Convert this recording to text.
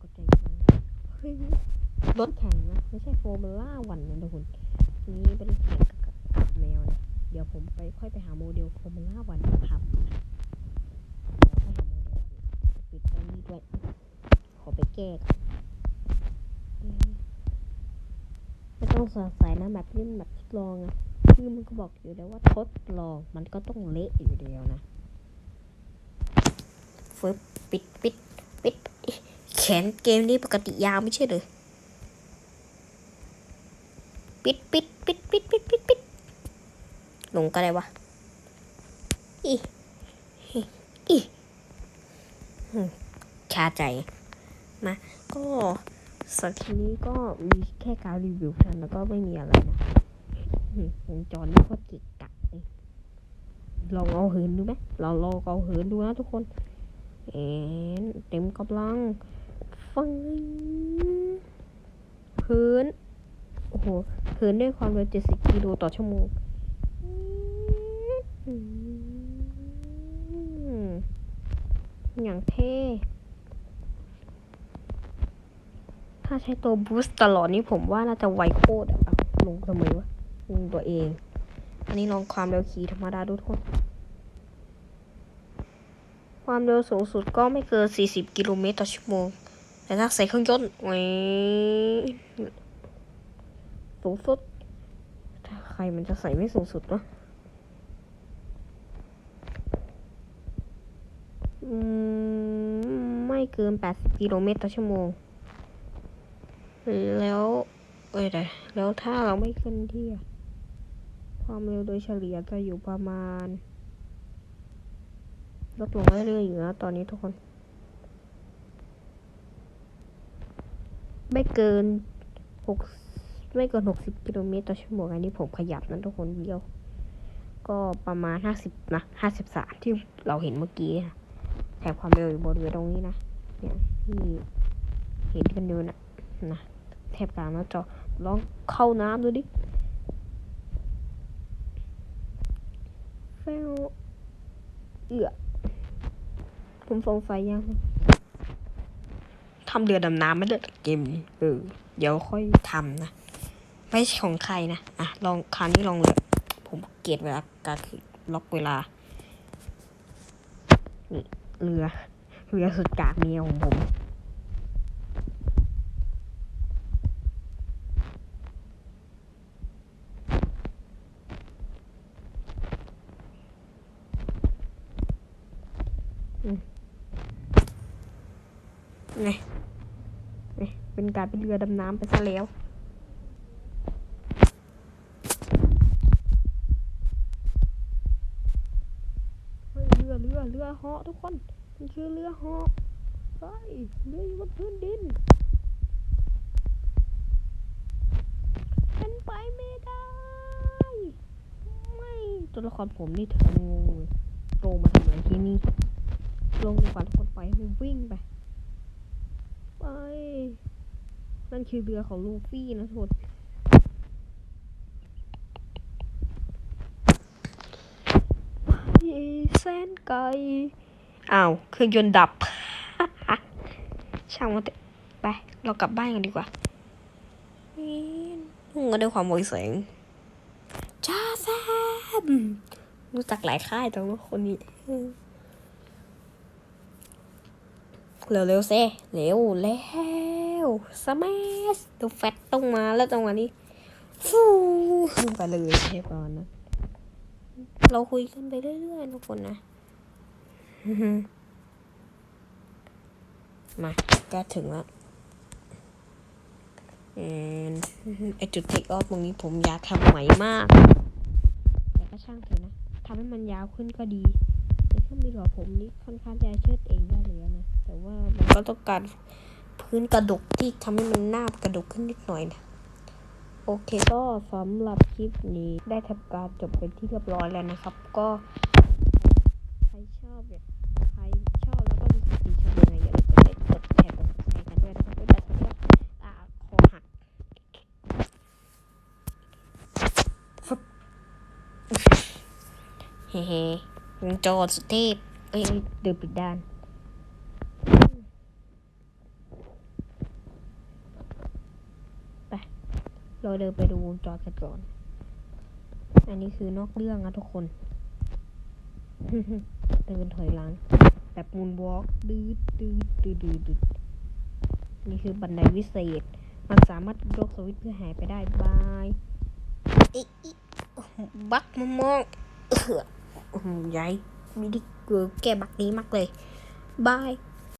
กดใจมันเฮ้ยรถแข่งนะ ไม่ใช่โฟร์มูล่าวันนะทุกคนนี่เป็นรถแข่งกับแมวนะ เดี๋ยวผมไปค่อยไปหาโมเดลโฟร์มูล่าวันมาทำนะเดี๋ยวค่อยหาโมเดลปิดตรงนี้ด้วย ขอไปแก้ก่อนไม่ต้องสงสัยนะแบบนี้แบบทดลองอะชื่อมันก็บอกอยู่แล้วว่าทดลอง มันก็ต้องเละอยู่เดียวนะฟึบปิดปิดปิด นเกมนี้ปกติยาวไม่ใช่เลยปิดปิดปิดปิดปิดปิดปิดลงก็ได้วะอีอีอืมชาใจ มา ก็สักทีนี้ก็มีแค่การรีวิวเท่านั้นแล้วก็ไม่มีอะไรนะวงจรนี่ก็จิกกักเลยลองเอาเหินดูไหมเราลองเอาเหินดูนะทุกคนเอ็นเต็มกำลัง ฟังเหินโอ้โหเหินด้วยความเร็ว 70 กิโลต่อชั่วโมงอืมอย่างเท่ ถ้าใช้ตัวบูสต์ตลอดนี่ผมว่าน่าจะไวโคตรอะลงทำไมวะลงตัวเอง อันนี้ลองความเร็วขี่ธรรมดาดูทุกคนความเร็วสูงสุดก็ไม่เกิน 40 กิโลเมตรต่อชั่วโมง แต่ถ้าใส่เครื่องยนต์แหวสูงสุดถ้าใครมันจะใส่ไม่สูงสุดวะไม่เกิน 80 กิโลเมตรต่อชั่วโมง แล้วเอ้ยแต่แล้วถ้าเราไม่เคลื่อนที่ความเร็วโดยเฉลี่ยจะอยู่ประมาณลดลงเรื่อยๆอยู่นะตอนนี้ทุกคน ไม่เกินหกไม่เกินหกสิบกิโลเมตรต่อชั่วโมงอันนี้ผมขยับนะทุกคนเดียว ก็ประมาณห้าสิบนะห้าสิบสามที่เราเห็นเมื่อกี้นะแถบความเร็วอยู่บริเวณตรงนี้นะเนี่ยที่เห็นกันอยู่นะนะแถบกลางน้าจอลองเข้าน้ำดูดิเฟลเอือผมสงสัยยัง ทำเรือดำน้ำไม่ได้เกมนี้เออ เดี๋ยวค่อยทำนะ ไม่ใช่ของใครนะ อะ ลองคราวนี้ลองเลย ผมเกลียดเวลาการคือล็อกเวลานี่เรือ เรือสุดกากเมียของผมไง เป็นการเป็นเรือดำน้ำไปซะแล้วเรือเรือเรือเหาะทุกคนมันคือเรือเหาะเฮ้ยเรืออยู่บนพื้นดินเป็นไปไม่ได้ ไม่ตัวละครผมนี่เธองงเลยโตมาทำไรที่นี่ลงดีกว่าทุกคนไปวิ่งไป ไป นั่นคือเรือของลูฟี่นะทุกคนไปแสนไกลอ้าวเครื่องยนต์ดับ ช่างมันเถอะไป เรากลับบ้านกันดีกว่านี่นุ่งกันด้วยความโวยแสงจ้าแซมรู้จักหลายค่ายแต่ว่าคนนี้เร็วเร็วๆเซ่เร็วแล้ว สมัสดูแฟตต้องมาแล้วจังหวะนี้ฟูไปเลยเทปก่อนนะ เราคุยกันไปเรื่อยๆทุกคนนะ มาใกล้ถึงแล้วเออไอจุดเทคออฟตรงนี้ผมอยากทำใหม่มาก แต่ก็ช่างเถอะนะทำให้มันยาวขึ้นก็ดีแต่เครื่องบินของผมนี่ค่อนข้างจะเชิดเองได้เลยนะ แต่ว่ามันก็ต้องการ พื้นกระดกที่ทำให้มันหน้ากระดกขึ้นนิดหน่อยนะโอเคก็สำหรับคลิปนี้ได้ทำการจบเป็นที่เรียบร้อยแล้วนะครับ ก็ใครชอบเนี่ยใครชอบแล้วก็มีสติชอบยังไงอย่าลืมกดไลค์กดแชร์กดแชร์กันด้วยนะครับบ๊ายบายสวัสดีครับอ่าคอหักฟึบเฮ้เฮ้วงจรสุดเทพเอ้ยเอ้ยเดินปิดด้าน เราเดินไปดูวงจรกันก่อน อันนี้คือนอกเรื่องนะทุกคน เดินถอยหลัง แบบมูนวอล์กดืดดืดดืดดืดดนี่คือบันไดวิเศษ มันสามารถยกสวิตช์เพื่อหายไปได้บายอิอิบักมมองเออใหญ่ไม่ได้เกิดแก้บักนี้มากเลยบาย